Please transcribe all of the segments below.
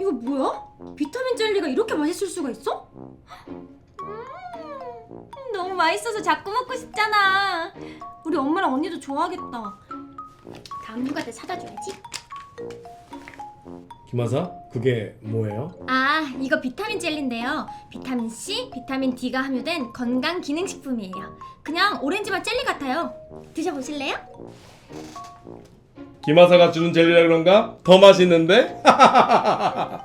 이거 뭐야? 비타민 젤리가 이렇게 맛있을 수가 있어? 음, 너무 맛있어서 자꾸 먹고 싶잖아. 우리 엄마랑 언니도 좋아하겠다. 다음 휴가 때 사다 줘야지. 김하사 그게 뭐예요? 아, 이거 비타민 젤리인데요. 비타민 C, 비타민 D가 함유된 건강 기능 식품이에요. 그냥 오렌지맛 젤리 같아요. 드셔보실래요? 김하사가 주는 젤리라 그런가? 더 맛있는데? 아,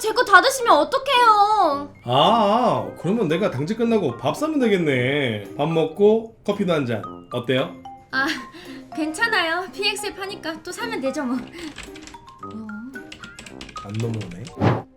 제 거 다 드시면 어떡해요? 아 그러면 내가 당직 끝나고 밥 사면 되겠네 밥 먹고 커피도 한 잔 어때요? 아, 괜찮아요. PX에 파니까 또 사면 되죠 뭐. 안 넘어오네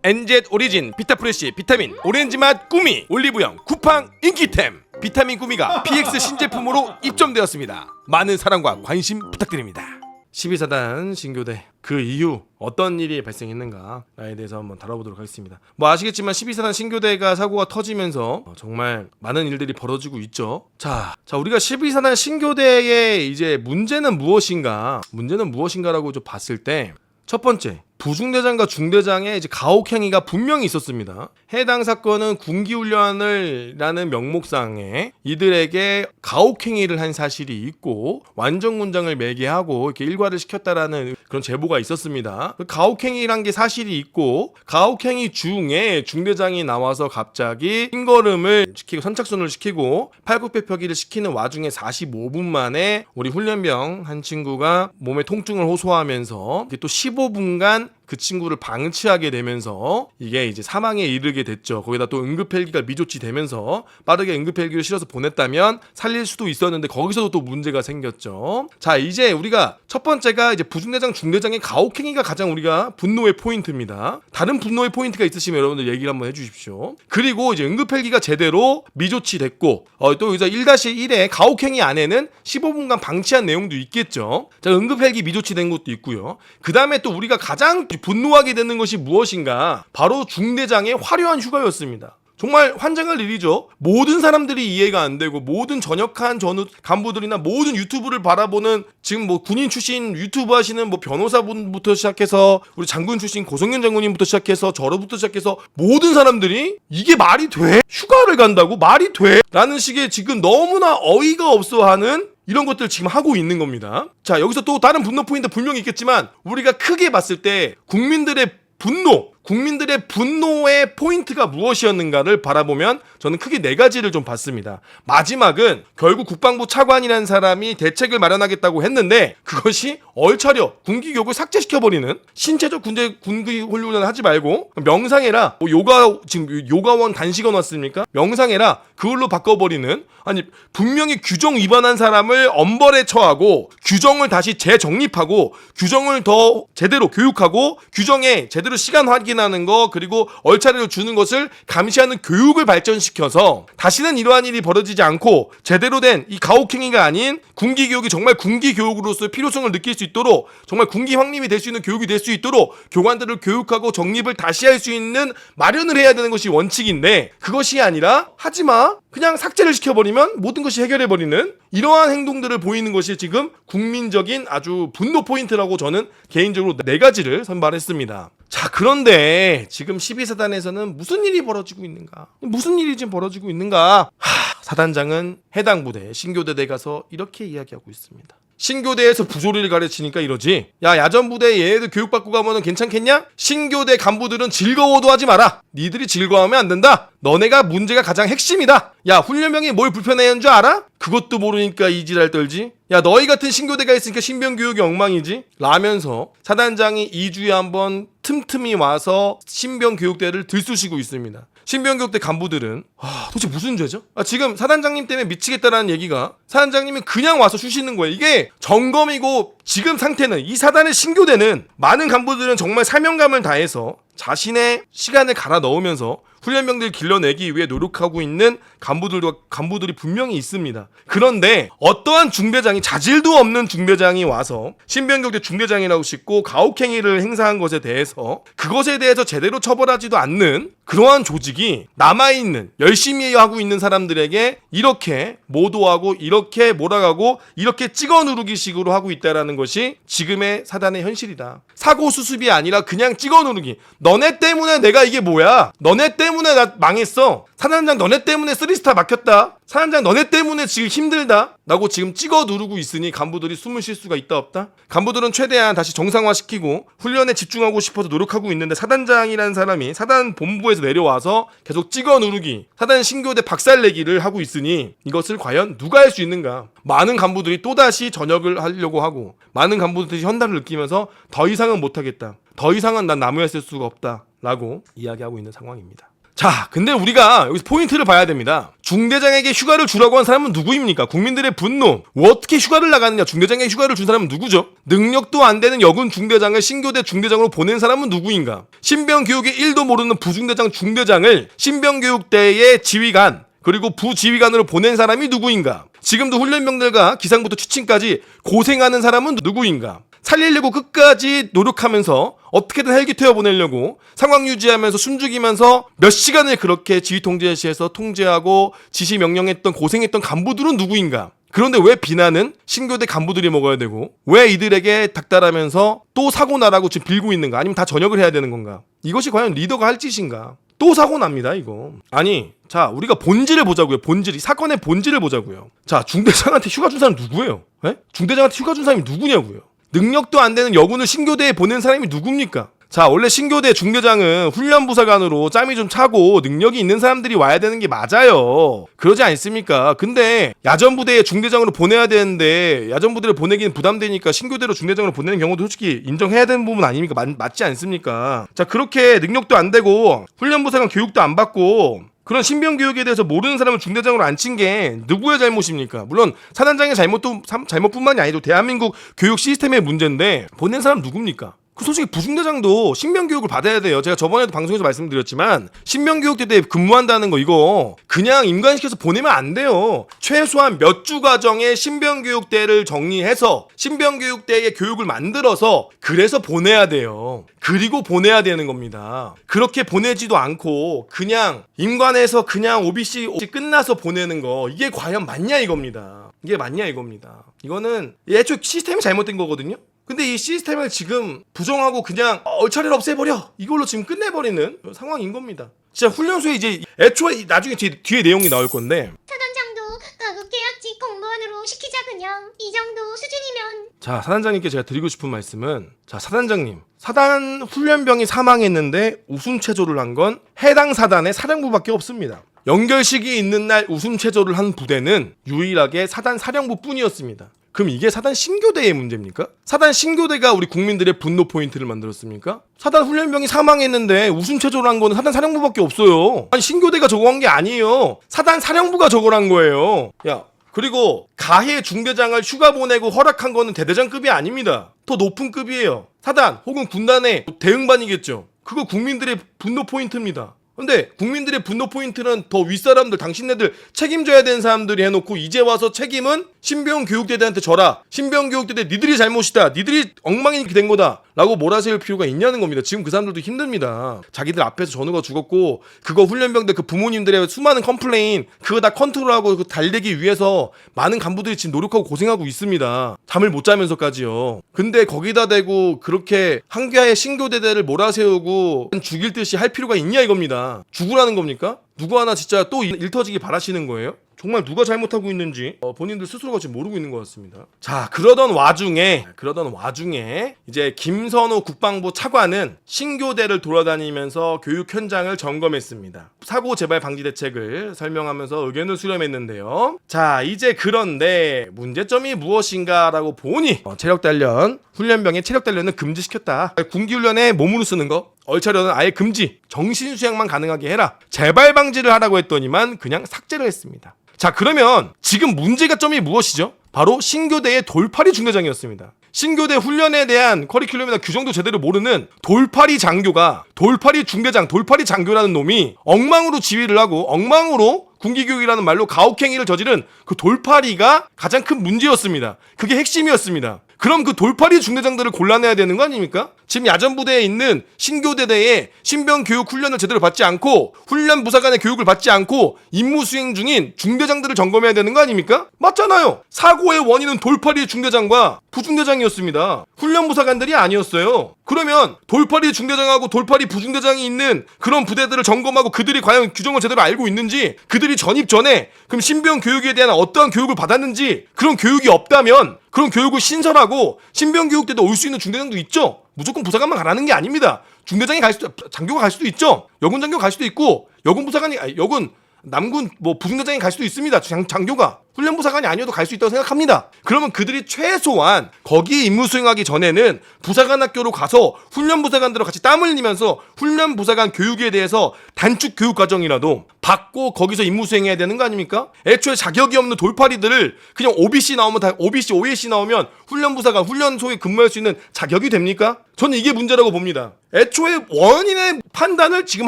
엔젯 오리진 비타프레쉬 비타민 오렌지 맛 꾸미 올리브영 쿠팡 인기템 비타민 꾸미가 PX 신제품으로 입점되었습니다. 많은 사랑과 관심 부탁드립니다. 12사단 신교대 그 이후 어떤 일이 발생했는가에 대해서 한번 다뤄보도록 하겠습니다. 뭐 아시겠지만 12사단 신교대가 사고가 터지면서 어, 정말 많은 일들이 벌어지고 있죠. 자, 자 우리가 12사단 신교대의 이제 문제는 무엇인가? 문제는 무엇인가라고 좀 봤을 때 첫 번째 부중대장과 중대장의 이제 가혹행위가 분명히 있었습니다. 해당 사건은 군기훈련을 라는 명목상에 이들에게 가혹행위를 한 사실이 있고 완전군장을 매개하고 이렇게 일과를 시켰다라는 그런 제보가 있었습니다. 그 가혹행위란 게 사실이 있고 가혹행위 중에 중대장이 나와서 갑자기 흰걸음을 시키고 선착순을 시키고 팔굽혀펴기를 시키는 와중에 45분 만에 우리 훈련병 한 친구가 몸에 통증을 호소하면서 또 15분간 President 그 친구를 방치하게 되면서 이게 이제 사망에 이르게 됐죠. 거기다 또 응급 헬기가 미조치 되면서 빠르게 응급 헬기를 실어서 보냈다면 살릴 수도 있었는데 거기서도 또 문제가 생겼죠. 자, 이제 우리가 첫 번째가 이제 부중대장 중대장의 가혹행위가 가장 우리가 분노의 포인트입니다. 다른 분노의 포인트가 있으시면 여러분들 얘기를 한번 해 주십시오. 그리고 이제 응급 헬기가 제대로 미조치 됐고 어, 또 여기서 1-1의 가혹행위 안에는 15분간 방치한 내용도 있겠죠. 자, 응급 헬기 미조치된 것도 있고요. 그 다음에 또 우리가 가장 분노하게 되는 것이 무엇인가? 바로 중대장의 화려한 휴가였습니다. 정말 환장할 일이죠. 모든 사람들이 이해가 안 되고 모든 전역한 전후 간부들이나 모든 유튜브를 바라보는 지금 뭐 군인 출신 유튜브 하시는 뭐 변호사분부터 시작해서 우리 장군 출신 고성윤 장군님부터 시작해서 저로부터 시작해서 모든 사람들이 이게 말이 돼? 휴가를 간다고 말이 돼? 라는 식의 지금 너무나 어이가 없어하는 이런 것들 지금 하고 있는 겁니다. 자, 여기서 또 다른 분노 포인트 분명히 있겠지만 우리가 크게 봤을 때 국민들의 분노, 국민들의 분노의 포인트가 무엇이었는가를 바라보면 저는 크게 네 가지를 좀 봤습니다. 마지막은 결국 국방부 차관이라는 사람이 대책을 마련하겠다고 했는데 그것이 얼차려 군기 교육을 삭제시켜버리는 신체적 군대 군기 훈련을 하지 말고 명상해라. 뭐 요가 지금 요가원 단식원 왔습니까? 명상해라. 그걸로 바꿔버리는 아니 분명히 규정 위반한 사람을 엄벌에 처하고 규정을 다시 재정립하고 규정을 더 제대로 교육하고 규정에 제대로 시간 확인 하는 거 그리고 얼차례로 주는 것을 감시하는 교육을 발전시켜서 다시는 이러한 일이 벌어지지 않고 제대로 된 이 가혹행위가 아닌 군기 교육이 정말 군기 교육으로서 필요성을 느낄 수 있도록 정말 군기 확립이 될 수 있는 교육이 될 수 있도록 교관들을 교육하고 정립을 다시 할 수 있는 마련을 해야 되는 것이 원칙인데 그것이 아니라 하지마 그냥 삭제를 시켜버리면 모든 것이 해결해버리는 이러한 행동들을 보이는 것이 지금 국민적인 아주 분노 포인트라고 저는 개인적으로 네 가지를 선발했습니다. 자, 그런데 지금 12사단에서는 무슨 일이 벌어지고 있는가? 무슨 일이 지금 벌어지고 있는가? 하, 사단장은 해당 부대, 신교대대 가서 이렇게 이야기하고 있습니다. 신교대에서 부조리를 가르치니까 이러지. 야, 야전부대 얘네들 교육받고 가면은 괜찮겠냐? 신교대 간부들은 즐거워도 하지 마라. 니들이 즐거워하면 안 된다. 너네가 문제가 가장 핵심이다. 야, 훈련병이 뭘 불편해하는 줄 알아? 그것도 모르니까 이 지랄 떨지. 야, 너희 같은 신교대가 있으니까 신병 교육이 엉망이지. 라면서 사단장이 2주에 한번 틈틈이 와서 신병 교육대를 들쑤시고 있습니다. 신병교육대 간부들은 아, 도대체 무슨 죄죠? 아, 지금 사단장님 때문에 미치겠다라는 얘기가 사단장님이 그냥 와서 쉬시는 거예요. 이게 점검이고 지금 상태는 이 사단의 신교대는 많은 간부들은 정말 사명감을 다해서 자신의 시간을 갈아 넣으면서 훈련병들 길러내기 위해 노력하고 있는 간부들과 간부들이 분명히 있습니다. 그런데 어떠한 중대장이 자질도 없는 중대장이 와서 신병격대 중대장이라고 싣고 가혹행위를 행사한 것에 대해서 그것에 대해서 제대로 처벌하지도 않는 그러한 조직이 남아있는 열심히 하고 있는 사람들에게 이렇게 모도하고 이렇게 몰아가고 이렇게 찍어 누르기 식으로 하고 있다라는 것이 지금의 사단의 현실이다. 사고 수습이 아니라 그냥 찍어 누르기. 너네 때문에 내가 이게 뭐야? 너네 때문에 나 망했어. 사단장 너네 때문에 쓰리스타 막혔다. 사단장 너네 때문에 지금 힘들다. 라고 지금 찍어 누르고 있으니 간부들이 숨을 쉴 수가 있다 없다? 간부들은 최대한 다시 정상화시키고 훈련에 집중하고 싶어서 노력하고 있는데 사단장이라는 사람이 사단 본부에서 내려와서 계속 찍어 누르기, 사단 신교대 박살내기를 하고 있으니 이것을 과연 누가 할 수 있는가? 많은 간부들이 또다시 전역을 하려고 하고 많은 간부들이 현단을 느끼면서 더 이상은 못하겠다. 더 이상은 난 나무에 쓸 수가 없다. 라고 이야기하고 있는 상황입니다. 자, 근데 우리가 여기서 포인트를 봐야 됩니다. 중대장에게 휴가를 주라고 한 사람은 누구입니까? 국민들의 분노. 왜 어떻게 휴가를 나가느냐? 중대장에게 휴가를 준 사람은 누구죠? 능력도 안 되는 여군 중대장을 신교대 중대장으로 보낸 사람은 누구인가? 신병 교육의 1도 모르는 부중대장 중대장을 신병 교육대의 지휘관 그리고 부지휘관으로 보낸 사람이 누구인가? 지금도 훈련병들과 기상부터 취침까지 고생하는 사람은 누구인가? 살리려고 끝까지 노력하면서 어떻게든 헬기 태워 보내려고 상황 유지하면서 숨죽이면서 몇 시간을 그렇게 지휘 통제시에서 통제하고 지시 명령했던 고생했던 간부들은 누구인가? 그런데 왜 비난은 신교대 간부들이 먹어야 되고 왜 이들에게 닥달하면서 또 사고 나라고 지금 빌고 있는가? 아니면 다 전역을 해야 되는 건가? 이것이 과연 리더가 할 짓인가? 또 사고 납니다, 이거. 아니, 자, 우리가 본질을 보자고요. 본질, 이 사건의 본질을 보자고요. 자, 중대장한테 휴가 준 사람 누구예요? 예? 중대장한테 휴가 준 사람이 누구냐고요? 능력도 안 되는 여군을 신교대에 보낸 사람이 누굽니까? 자, 원래 신교대 중대장은 훈련부사관으로 짬이 좀 차고 능력이 있는 사람들이 와야 되는 게 맞아요. 그러지 않습니까? 근데 야전부대에 중대장으로 보내야 되는데 야전부대를 보내기는 부담되니까 신교대로 중대장으로 보내는 경우도 솔직히 인정해야 되는 부분 아닙니까? 맞, 맞지 않습니까? 자, 그렇게 능력도 안 되고 훈련부사관 교육도 안 받고 그런 신병 교육에 대해서 모르는 사람을 중대장으로 앉힌 게 누구의 잘못입니까? 물론 사단장의 잘못도 참- 잘못뿐만이 아니고 대한민국 교육 시스템의 문제인데 보낸 사람 누굽니까? 그 솔직히 부중대장도 신병 교육을 받아야 돼요. 제가 저번에도 방송에서 말씀드렸지만 신병 교육대 때 근무한다는 거 이거 그냥 임관시켜서 보내면 안 돼요. 최소한 몇 주 과정의 신병 교육대를 정리해서 신병 교육대의 교육을 만들어서 그래서 보내야 돼요. 그리고 보내야 되는 겁니다. 그렇게 보내지도 않고 그냥 임관에서 그냥 OBC 끝나서 보내는 거 이게 과연 맞냐 이겁니다. 이게 맞냐 이겁니다. 이거는 애초에 시스템이 잘못된 거거든요. 근데 이 시스템을 지금 부정하고 그냥 얼차례를 없애버려 이걸로 지금 끝내버리는 상황인 겁니다. 진짜 훈련소에 이제 애초에 이- 나중에 뒤에, 뒤에 내용이 나올 건데 사단장도 가급계약직 공무원으로 시키자 그냥 이 정도 수준이면 자 사단장님께 제가 드리고 싶은 말씀은 자 사단장님 사단 훈련병이 사망했는데 우승 체조를 한 건 해당 사단의 사령부밖에 없습니다. 연결식이 있는 날 우승 체조를 한 부대는 유일하게 사단 사령부뿐이었습니다. 그럼 이게 사단 신교대의 문제입니까? 사단 신교대가 우리 국민들의 분노 포인트를 만들었습니까? 사단 훈련병이 사망했는데 우승 체조를 한 거는 사단 사령부밖에 없어요. 아니 신교대가 저거 한 게 아니에요. 사단 사령부가 저걸 한 거예요. 야 그리고 가해 중대장을 휴가 보내고 허락한 거는 대대장급이 아닙니다. 더 높은 급이에요. 사단 혹은 군단의 대응반이겠죠. 그거 국민들의 분노 포인트입니다. 근데 국민들의 분노 포인트는 더 윗사람들 당신네들 책임져야 되는 사람들이 해놓고 이제 와서 책임은 신병 교육대대한테 져라. 신병 교육대대 니들이 잘못이다. 니들이 엉망이 된 거다. 라고 몰아세울 필요가 있냐는 겁니다. 지금 그 사람들도 힘듭니다. 자기들 앞에서 전우가 죽었고 그거 훈련병들 그 부모님들의 수많은 컴플레인 그거 다 컨트롤하고 그 달리기 위해서 많은 간부들이 지금 노력하고 고생하고 있습니다. 잠을 못 자면서까지요. 근데 거기다 대고 그렇게 한가의 신교대대를 몰아세우고 죽일 듯이 할 필요가 있냐 이겁니다. 죽으라는 겁니까? 누구 하나 진짜 또 일 터지기 바라시는 거예요? 정말 누가 잘못하고 있는지 어, 본인들 스스로가 지금 모르고 있는 것 같습니다. 자 그러던 와중에 그러던 와중에 이제 김선호 국방부 차관은 신교대를 돌아다니면서 교육 현장을 점검했습니다. 사고 재발 방지 대책을 설명하면서 의견을 수렴했는데요. 자 이제 그런데 문제점이 무엇인가라고 보니 어, 체력 단련 훈련병의 체력 단련은 금지시켰다. 군기 훈련에 몸으로 쓰는 거 얼차려는 아예 금지 정신 수양만 가능하게 해라 재발 방지를 하라고 했더니만 그냥 삭제를 했습니다 자 그러면 지금 문제가 점이 무엇이죠 바로 신교대의 돌팔이 중대장이었습니다. 신교대 훈련에 대한 커리큘럼이나 규정도 제대로 모르는 돌팔이 장교가 돌팔이 중대장, 돌팔이 장교라는 놈이 엉망으로 지휘를 하고 엉망으로 군기교육이라는 말로 가혹행위를 저지른 그 돌팔이가 가장 큰 문제였습니다. 그게 핵심이었습니다. 그럼 그 돌팔이 중대장들을 골라내야 되는 거 아닙니까? 지금 야전부대에 있는 신교대대에 신병 교육 훈련을 제대로 받지 않고 훈련 부사관의 교육을 받지 않고 임무 수행 중인 중대장들을 점검해야 되는 거 아닙니까? 맞잖아요. 사고의 원인은 돌팔이 중대장과 부중대장이었습니다. 훈련 부사관들이 아니었어요. 그러면 돌팔이 중대장하고 돌팔이 부중대장이 있는 그런 부대들을 점검하고 그들이 과연 규정을 제대로 알고 있는지 그들이 전입 전에 그럼 신병 교육에 대한 어떠한 교육을 받았는지 그런 교육이 없다면 그런 교육을 신설하고 신병 교육 때도 올 수 있는 중대장도 있죠. 무조건 부사관만 가라는 게 아닙니다. 중대장이 갈 수도 장교가 갈 수도 있죠. 여군 장교 갈 수도 있고 여군 부사관이 아니, 여군 남군 뭐 부중대장이 갈 수도 있습니다. 장, 장교가 훈련 부사관이 아니어도 갈 수 있다고 생각합니다. 그러면 그들이 최소한 거기에 임무 수행하기 전에는 부사관 학교로 가서 훈련 부사관들과 같이 땀 흘리면서 훈련 부사관 교육에 대해서 단축 교육 과정이라도 받고 거기서 임무 수행해야 되는 거 아닙니까? 애초에 자격이 없는 돌팔이들을 그냥 OBC 나오면 다 OBC, OAC 나오면 훈련 부사관 훈련소에 근무할 수 있는 자격이 됩니까? 저는 이게 문제라고 봅니다. 애초에 원인의 판단을 지금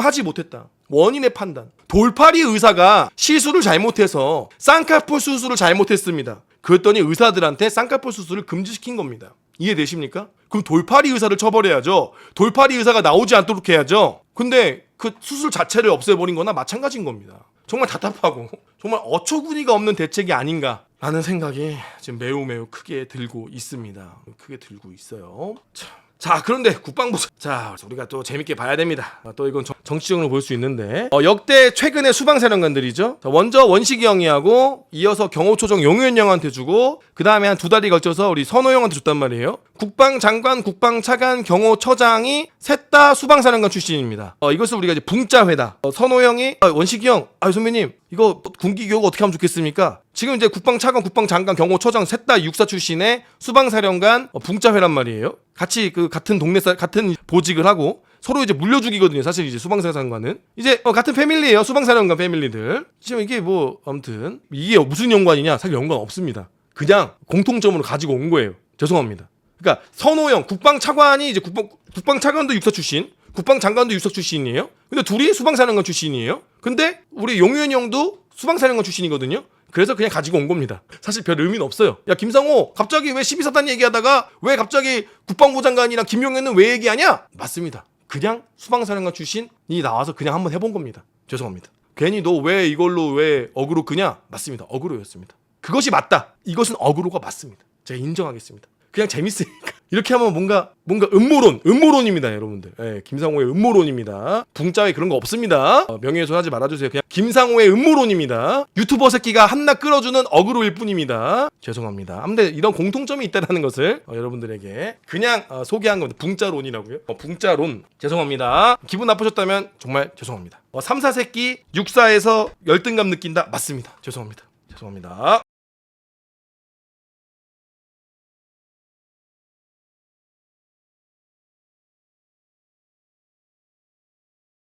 하지 못했다. 원인의 판단. 돌팔이 의사가 시술을 잘못해서 쌍꺼풀 수술을 잘못했습니다. 그랬더니 의사들한테 쌍꺼풀 수술을 금지시킨 겁니다. 이해되십니까? 그럼 돌팔이 의사를 처벌해야죠. 돌팔이 의사가 나오지 않도록 해야죠. 근데 그 수술 자체를 없애버린 거나 마찬가지인 겁니다. 정말 답답하고 정말 어처구니가 없는 대책이 아닌가 라는 생각이 지금 매우 매우 크게 들고 있습니다. 크게 들고 있어요. 참. 자 그런데 국방부 자 우리가 또 재밌게 봐야 됩니다. 아, 또 이건 정- 정치적으로 볼 수 있는데. 어, 역대 최근의 수방사령관들이죠. 자, 먼저 원식이 형이하고 이어서 경호초정 용현 형한테 주고 그 다음에 한 두 달이 걸쳐서 우리 선호 형한테 줬단 말이에요. 국방장관 국방차관 경호처장이 셋 다 수방사령관 출신입니다. 어, 이것을 우리가 이제 붕자회다. 어, 선호 형이 아, 원식이 형 아 선배님 이거 군기 교육 어떻게 하면 좋겠습니까 지금 이제 국방차관 국방장관 경호처장 셋 다 육사 출신의 수방사령관 어, 붕자회란 말이에요 같이 그 같은 동네 사 같은 보직을 하고 서로 이제 물려주기거든요. 사실 이제 수방사령관은 이제 어, 같은 패밀리예요. 수방사령관 패밀리들. 지금 이게 뭐 아무튼 이게 무슨 연관이냐? 사실 연관 없습니다. 그냥 공통점으로 가지고 온 거예요. 죄송합니다. 그러니까 선호형 국방차관이 이제 국방 국방차관도 육사 출신, 국방장관도 육사 출신이에요. 근데 둘이 수방사령관 출신이에요. 근데 우리 용현 형도 수방사령관 출신이거든요. 그래서 그냥 가지고 온 겁니다. 사실 별 의미는 없어요. 야 김상호 갑자기 왜 12사단 얘기하다가 왜 갑자기 국방부 장관이랑 김용현은 왜 얘기하냐? 맞습니다. 그냥 수방사령관 출신이 나와서 그냥 한번 해본 겁니다. 죄송합니다. 괜히 너 왜 이걸로 왜 어그로 끄냐? 맞습니다. 어그로였습니다. 그것이 맞다. 이것은 어그로가 맞습니다. 제가 인정하겠습니다. 그냥 재밌으니까. 이렇게 하면 뭔가 뭔가 음모론 음모론입니다 여러분들. 예, 김상호의 음모론입니다. 붕자에 그런 거 없습니다. 어, 명예훼손 하지 말아주세요. 그냥 김상호의 음모론입니다. 유튜버 새끼가 한낱 끌어주는 어그로일 뿐입니다. 죄송합니다. 아무튼 이런 공통점이 있다는 것을 어, 여러분들에게 그냥 어, 소개한 겁니다. 붕자론이라고요. 어, 붕자론. 죄송합니다. 기분 나쁘셨다면 정말 죄송합니다. 어, 3사 새끼 6사에서 열등감 느낀다? 맞습니다. 죄송합니다. 죄송합니다